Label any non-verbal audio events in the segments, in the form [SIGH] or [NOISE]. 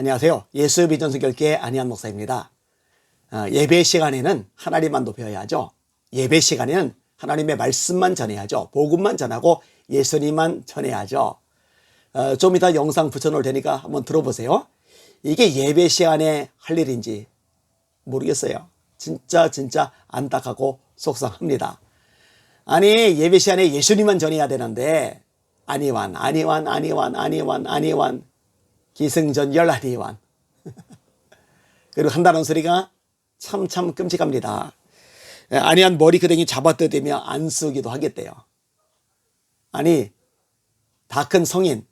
안녕하세요. 예수 비전수결계 안희한 목사입니다. 어, 예배 시간에는 하나님만 높여야죠. 예배 시간에는 하나님의 말씀만 전해야죠. 복음만 전하고 예수님만 전해야죠. 어, 좀 이따 영상 붙여놓을 테니까 한번 들어보세요. 이게 예배 시간에 할 일인지 모르겠어요. 진짜 진짜 안타깝고 속상합니다. 아니 예배 시간에 예수님만 전해야 되는데 아니완 아니완 아니완 아니완 아니완 기승전결 아니완 [LAUGHS] 그리고 한다는 소리가 참 참 끔찍합니다. 예, 아니한 머리끄댕이 잡아뜯으며 안 쓰기도 하겠대요. 아니 다 큰 성인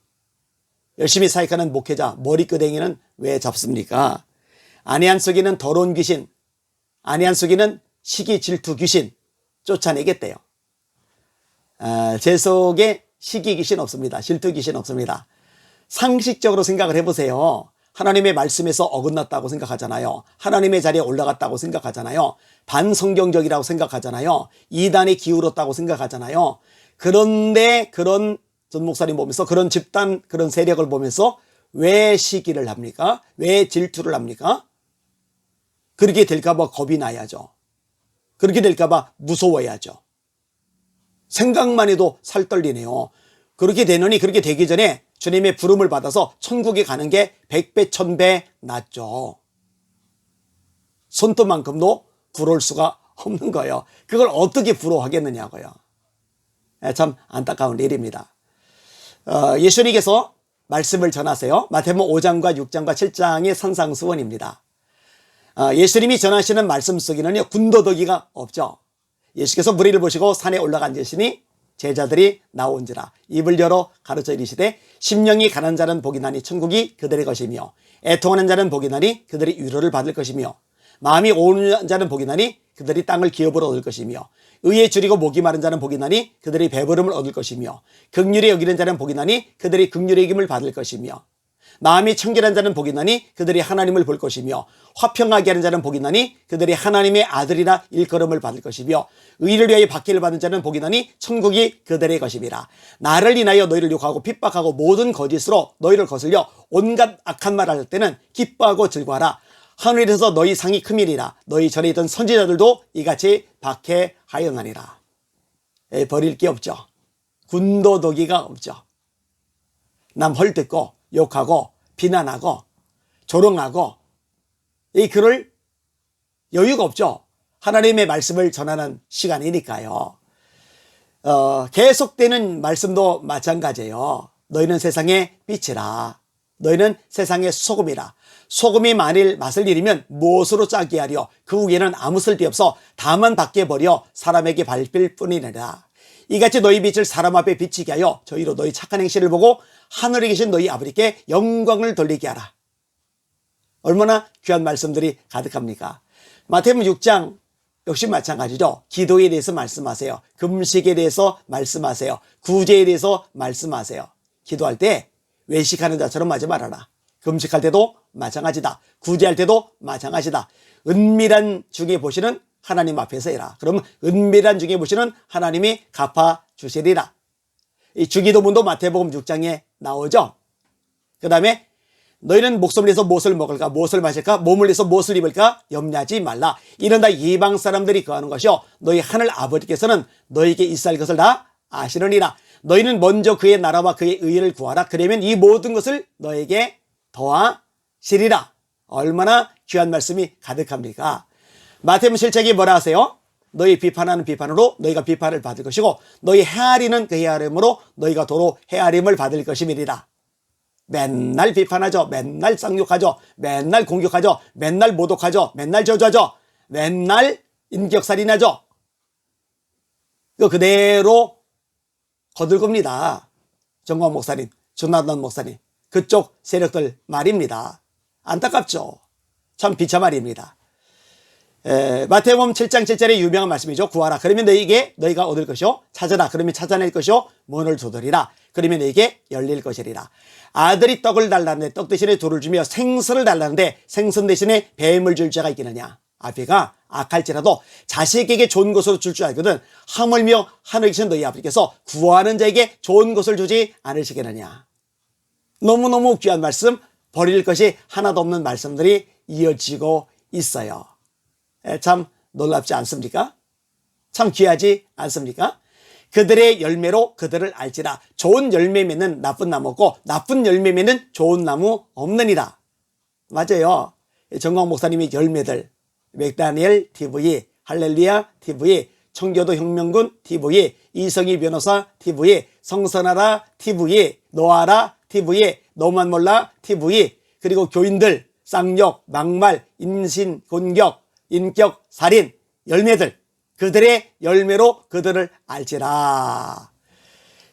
열심히 사역하는 목회자 머리끄댕이는 왜 잡습니까? 아니한 속이는 더러운 귀신 아니한 속이는 시기 질투 귀신 쫓아내겠대요. 아, 제 속에 시기 귀신 없습니다. 질투 귀신 없습니다. 상식적으로 생각을 해보세요. 하나님의 말씀에서 어긋났다고 생각하잖아요. 하나님의 자리에 올라갔다고 생각하잖아요. 반성경적이라고 생각하잖아요. 이단에 기울었다고 생각하잖아요. 그런데 그런 전 목사님 보면서 그런 집단, 그런 세력을 보면서 왜 시기를 합니까? 왜 질투를 합니까? 그렇게 될까봐 겁이 나야죠. 그렇게 될까봐 무서워야죠. 생각만 해도 살 떨리네요. 그렇게 되느니 그렇게 되기 전에 주님의 부름을 받아서 천국에 가는 게 백배 천배 낫죠. 손톱만큼도 부러울 수가 없는 거예요. 그걸 어떻게 부러워하겠느냐고요. 예, 참 안타까운 일입니다. 어, 예수님께서 말씀을 전하세요. 마태복음 5장과 6장과 7장의 산상수원입니다. 어, 예수님이 전하시는 말씀 속에는요 군더더기가 없죠. 예수께서 무리를 보시고 산에 올라간 자시니 제자들이 나온지라. 입을 열어 가르쳐 이르시되 심령이 가난 자는 복이 나니 천국이 그들의 것이며 애통하는 자는 복이 나니 그들이 위로를 받을 것이며 마음이 오는 자는 복이 나니 그들이 땅을 기업으로 얻을 것이며 의에 줄이고 목이 마른 자는 복이 나니 그들이 배부름을 얻을 것이며 극률에 여기는 자는 복이 나니 그들이 극률의 이김을 받을 것이며 마음이 청결한 자는 복이 나니 그들이 하나님을 볼 것이며 화평하게 하는 자는 복이 나니 그들이 하나님의 아들이나 일컬음을 받을 것이며 의를 위하여 박해를 받는 자는 복이 나니 천국이 그들의 것임이라 나를 인하여 너희를 욕하고 핍박하고 모든 거짓으로 너희를 거슬려 온갖 악한 말을 할 때는 기뻐하고 즐거워하라. 하늘에서 너희 상이 크밀이라. 너희 전에 있던 선지자들도 이같이 박해하였나니라. 에, 버릴 게 없죠. 군도덕이가 없죠. 남 헐뜯고 욕하고 비난하고 조롱하고 이 글을 여유가 없죠. 하나님의 말씀을 전하는 시간이니까요. 어, 계속되는 말씀도 마찬가지예요. 너희는 세상의 빛이라. 너희는 세상의 소금이라. 소금이 만일 맛을 잃으면 무엇으로 짜게 하려 그 후에는 아무 쓸데 없어 다만 밖에 버려 사람에게 밟힐 뿐이니라. 이같이 너희 빛을 사람 앞에 비치게 하여 저희로 너희 착한 행실을 보고 하늘에 계신 너희 아버지께 영광을 돌리게 하라. 얼마나 귀한 말씀들이 가득합니까? 마태복음 6장 역시 마찬가지죠. 기도에 대해서 말씀하세요. 금식에 대해서 말씀하세요. 구제에 대해서 말씀하세요. 기도할 때 외식하는 자처럼 하지 말아라. 금식할 때도 마찬가지다. 구제할 때도 마찬가지다. 은밀한 중에 보시는 하나님 앞에서 해라. 그러면 은밀한 중에 보시는 하나님이 갚아 주시리라. 이 주기도문도 마태복음 6장에 나오죠. 그 다음에 너희는 목숨을 위해서 무엇을 먹을까, 무엇을 마실까, 몸을 위해서 무엇을 입을까 염려하지 말라. 이런 다 이방 사람들이 거하는 것이요. 너희 하늘 아버지께서는 너희에게 있을 것을 다 아시느니라. 너희는 먼저 그의 나라와 그의 의를 구하라. 그러면 이 모든 것을 너에게 더하시리라. 얼마나 귀한 말씀이 가득합니까? 마태복음 7장이 뭐라 하세요? 너희 비판하는 비판으로 너희가 비판을 받을 것이고 너희 헤아리는 그 헤아림으로 너희가 도로 헤아림을 받을 것임이니라. 맨날 비판하죠. 맨날 쌍욕하죠. 맨날 공격하죠. 맨날 모독하죠. 맨날 저주하죠. 맨날 인격살인하죠. 그 그대로 거들 겁니다. 정광 목사님, 조나단 목사님, 그쪽 세력들 말입니다. 안타깝죠. 참 비참말입니다. 에, 마태복음 7장 7절의 유명한 말씀이죠. 구하라. 그러면 너희에게 너희가 얻을 것이요. 찾으라. 그러면 찾아낼 것이요. 문을 두드리라. 그러면 너희에게 열릴 것이리라. 아들이 떡을 달라는데 떡 대신에 돌을 주며 생선을 달라는데 생선 대신에 뱀을 줄 자가 있겠느냐. 아비가 악할지라도 자식에게 좋은 것으로 줄 줄 알거든 하물며 하늘에 계신 너희 아버지께서 구하는 자에게 좋은 것을 주지 않으시겠느냐. 너무너무 귀한 말씀 버릴 것이 하나도 없는 말씀들이 이어지고 있어요. 에, 참 놀랍지 않습니까? 참 귀하지 않습니까? 그들의 열매로 그들을 알지라. 좋은 열매 맺는 나쁜 나무 없고 나쁜 열매 맺는 좋은 나무 없느니라. 맞아요. 정광 목사님의 열매들 맥다니엘 TV, 할렐루야 TV, 청교도 혁명군 TV, 이성희 변호사 TV, 성선하라 TV, 노아라 TV, 너만 몰라 TV, 그리고 교인들 쌍욕, 막말, 임신, 공격, 인격, 살인, 열매들. 그들의 열매로 그들을 알지라.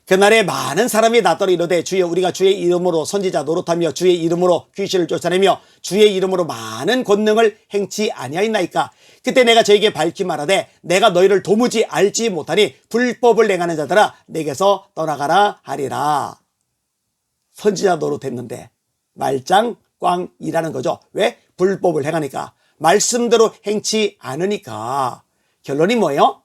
그날에 많은 사람이 나더러 이르되 주여 우리가 주의 이름으로 선지자 노릇하며 주의 이름으로 귀신을 쫓아내며 주의 이름으로 많은 권능을 행치 아니하였나이까? 그때 내가 저에게 밝히 말하되 내가 너희를 도무지 알지 못하니 불법을 행하는 자들아 내게서 떠나가라 하리라. 선지자 노릇했는데 말짱 꽝이라는 거죠. 왜? 불법을 행하니까 말씀대로 행치 않으니까. 결론이 뭐예요?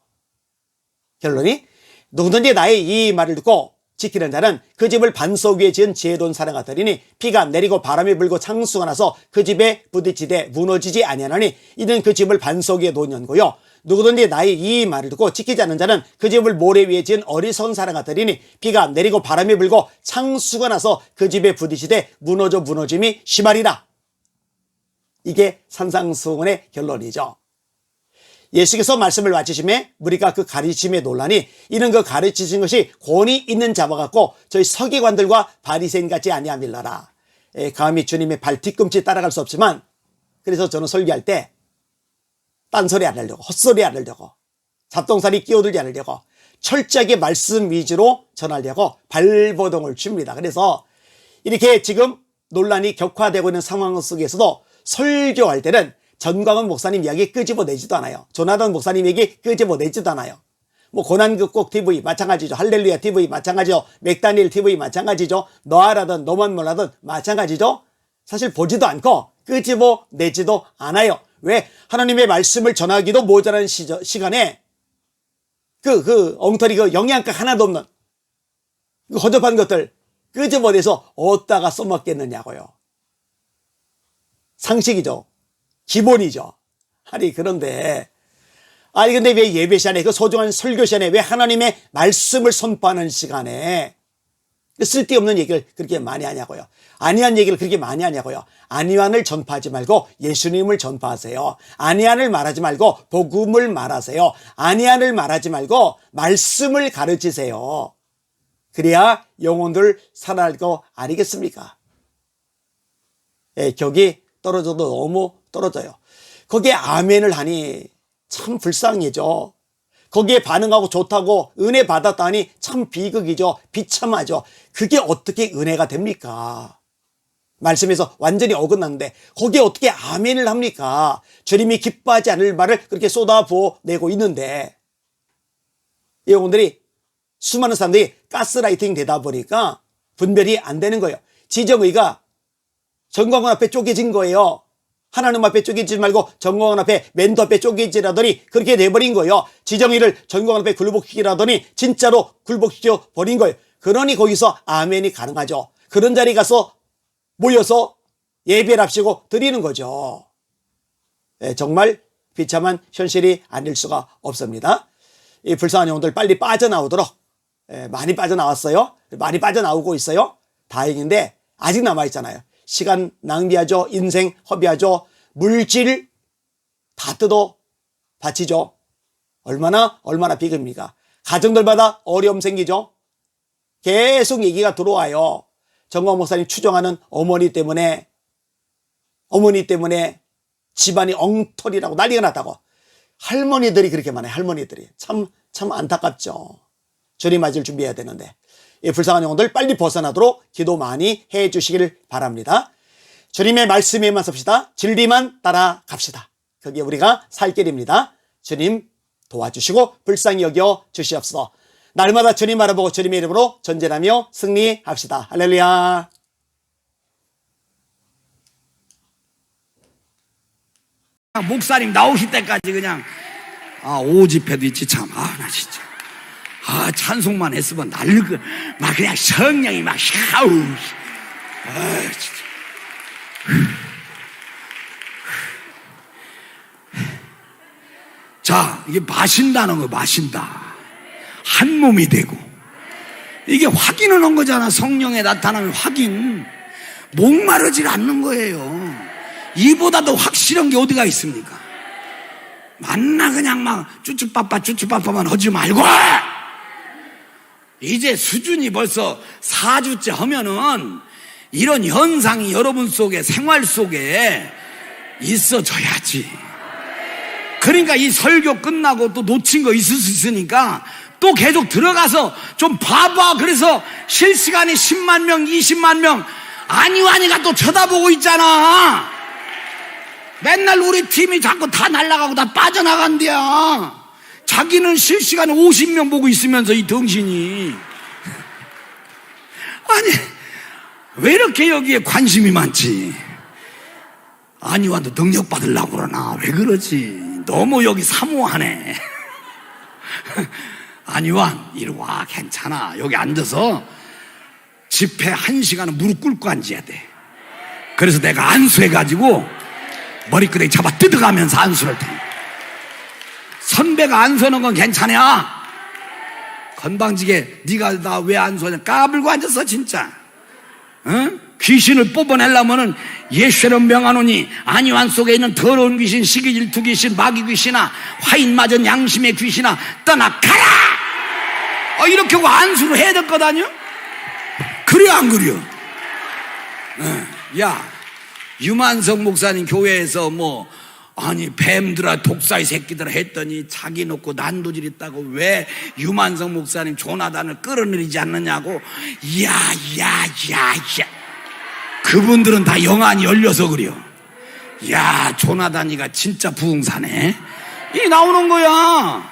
결론이 누구든지 나의 이 말을 듣고 지키는 자는 그 집을 반석 위에 지은 지혜로운 사람 같으리니 비가 내리고 바람이 불고 창수가 나서 그 집에 부딪히되 무너지지 아니하나니 이는 그 집을 반석 위에 놓은 연고요. 누구든지 나의 이 말을 듣고 지키지 않는 자는 그 집을 모래 위에 지은 어리석은 사람 같으리니 비가 내리고 바람이 불고 창수가 나서 그 집에 부딪히되 무너져 무너짐이 심하리라 이게 산상수훈의 결론이죠 예수께서 말씀을 마치심에 우리가 그 가르침에 논란이 이는 그 가르치신 것이 권위 있는 자와 같고 저희 서기관들과 바리새인 같지 아니함일라라. 에, 감히 주님의 발 뒤꿈치 따라갈 수 없지만 그래서 저는 설교할 때 딴소리 안 하려고 헛소리 안 하려고 잡동사니 끼어들지 않으려고 철저하게 말씀 위주로 전하려고 발버둥을 칩니다. 그래서 이렇게 지금 논란이 격화되고 있는 상황 속에서도 설교할 때는 전광훈 목사님 이야기 끄집어내지도 않아요. 조나단 목사님 얘기 끄집어내지도 않아요. 뭐 고난극곡 TV 마찬가지죠. 할렐루야 TV 마찬가지죠. 맥다니엘 TV 마찬가지죠. 너아라든 너만 몰라든 마찬가지죠. 사실 보지도 않고 끄집어내지도 않아요. 왜? 하나님의 말씀을 전하기도 모자란 시저, 시간에 그, 그 엉터리 그 영양가 하나도 없는 그 허접한 것들 끄집어내서 어디다가 써먹겠느냐고요. 상식이죠. 기본이죠. 아니 그런데 아니 근데 왜 예배 시간에 그 소중한 설교 시간에 왜 하나님의 말씀을 선포하는 시간에 그 쓸데없는 얘기를 그렇게 많이 하냐고요. 아니한 얘기를 그렇게 많이 하냐고요. 아니한을 전파하지 말고 예수님을 전파하세요. 아니한을 말하지 말고 복음을 말하세요. 아니한을 말하지 말고 말씀을 가르치세요. 그래야 영혼들 살아날 거 아니겠습니까? 예, 격이 떨어져도 너무 떨어져요. 거기에 아멘을 하니 참 불쌍해죠. 거기에 반응하고 좋다고 은혜 받았다니 참 비극이죠. 비참하죠. 그게 어떻게 은혜가 됩니까? 말씀에서 완전히 어긋났는데 거기에 어떻게 아멘을 합니까? 주님이 기뻐하지 않을 말을 그렇게 쏟아부어 내고 있는데 여러분들이 수많은 사람들이 가스라이팅 되다 보니까 분별이 안 되는 거예요. 지정의가 정광훈 앞에 쪼개진 거예요. 하나님 앞에 쪼개지 말고 정광훈 앞에 멘토 앞에 쪼개지라더니 그렇게 돼버린 거예요. 지정의를 정광훈 앞에 굴복시키라더니 진짜로 굴복시켜 버린 거예요. 그러니 거기서 아멘이 가능하죠. 그런 자리 가서 모여서 예배를 합시고 드리는 거죠. 네, 정말 비참한 현실이 아닐 수가 없습니다. 이 불쌍한 영혼들 빨리 빠져나오도록 예, 많이 빠져나왔어요. 많이 빠져나오고 있어요. 다행인데 아직 남아있잖아요. 시간 낭비하죠. 인생 허비하죠. 물질 다 뜯어 바치죠. 얼마나 얼마나 비극입니까? 가정들마다 어려움 생기죠. 계속 얘기가 들어와요. 정광 목사님 추정하는 어머니 때문에 어머니 때문에 집안이 엉터리라고 난리가 났다고. 할머니들이 그렇게 많아요. 할머니들이 참 참 안타깝죠. 주님 맞을 준비해야 되는데 이 불쌍한 영혼들 빨리 벗어나도록 기도 많이 해 주시길 바랍니다. 주님의 말씀에만 섭시다. 진리만 따라 갑시다. 그게 우리가 살 길입니다. 주님 도와주시고 불쌍히 여겨 주시옵소서. 날마다 주님 알아보고 주님의 이름으로 전진하며 승리합시다. 할렐루야. 목사님 나오실 때까지 그냥 아 오집회도 있지 참 아 나 진짜 아, 찬송만 했으면 날르고, 막 그냥 성령이 막 샤우. 아, 진짜. 자, 이게 마신다는 거, 마신다. 한 몸이 되고. 이게 확인을 한 거잖아. 성령에 나타나는 확인. 목마르질 않는 거예요. 이보다도 확실한 게 어디가 있습니까? 만나 그냥 막 쭈쭈빠빠 쭈쭈빠빠만 하지 말고! 이제 수준이 벌써 4주째 하면은 이런 현상이 여러분 속에 생활 속에 있어져야지. 그러니까 이 설교 끝나고 또 놓친 거 있을 수 있으니까 또 계속 들어가서 좀 봐봐. 그래서 실시간에 10만 명, 20만 명 아니와니가 또 쳐다보고 있잖아. 맨날 우리 팀이 자꾸 다 날아가고 다 빠져나간대야. 자기는 실시간에 50명 보고 있으면서 이 덩신이. 아니, 왜 이렇게 여기에 관심이 많지? 아니 와도 능력 받으려고 그러나? 왜 그러지? 너무 여기 사모하네. [LAUGHS] 아니와, 이리 와, 괜찮아. 여기 앉아서 집회 한 시간은 무릎 꿇고 앉아야 돼. 그래서 내가 안수해가지고 머리끄댕이 잡아 뜯어가면서 안수를 테. 선배가 안수하는 건 괜찮아. 건방지게 네가 나 왜 안수하냐 까불고 앉았어 진짜. 응? 귀신을 뽑아내려면은 예수는 명하노니 안이완 속에 있는 더러운 귀신, 시기 질투 귀신, 마귀 귀신아, 화인 맞은 양심의 귀신아 떠나가라. 어, 이렇게 안수를 해야 될 것 아니야? 그래 안 그려? 응. 야, 유만석 목사님 교회에서 뭐 아니 뱀들아 독사의 새끼들아 했더니 자기 놓고 난도질 있다고 왜 유만석 목사님 조나단을 끌어내리지 않느냐고. 야야야야. 그분들은 다 영안이 열려서 그래요. 야 조나단이가 진짜 부흥사네. 이 나오는 거야.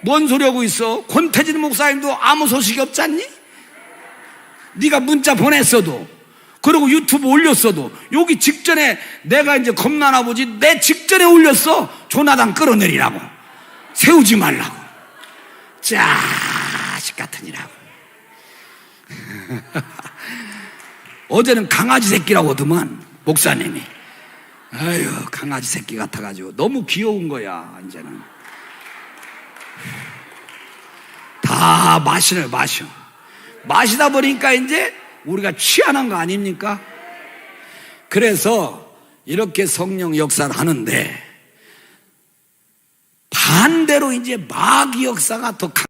뭔 소리 하고 있어? 권태진 목사님도 아무 소식이 없지 않니? 네가 문자 보냈어도 그리고 유튜브 올렸어도 여기 직전에 내가 이제 겁나나 보지 내 직전에 올렸어. 조나단 끌어내리라고. 세우지 말라고. 자식 같으니라고. [LAUGHS] 어제는 강아지 새끼라고 하더만 목사님이. 아유 강아지 새끼 같아가지고 너무 귀여운 거야 이제는. 다 마시를 마셔. 마시다 보니까 이제 우리가 취하는 거 아닙니까? 그래서 이렇게 성령 역사를 하는데 반대로 이제 마귀 역사가 더 강.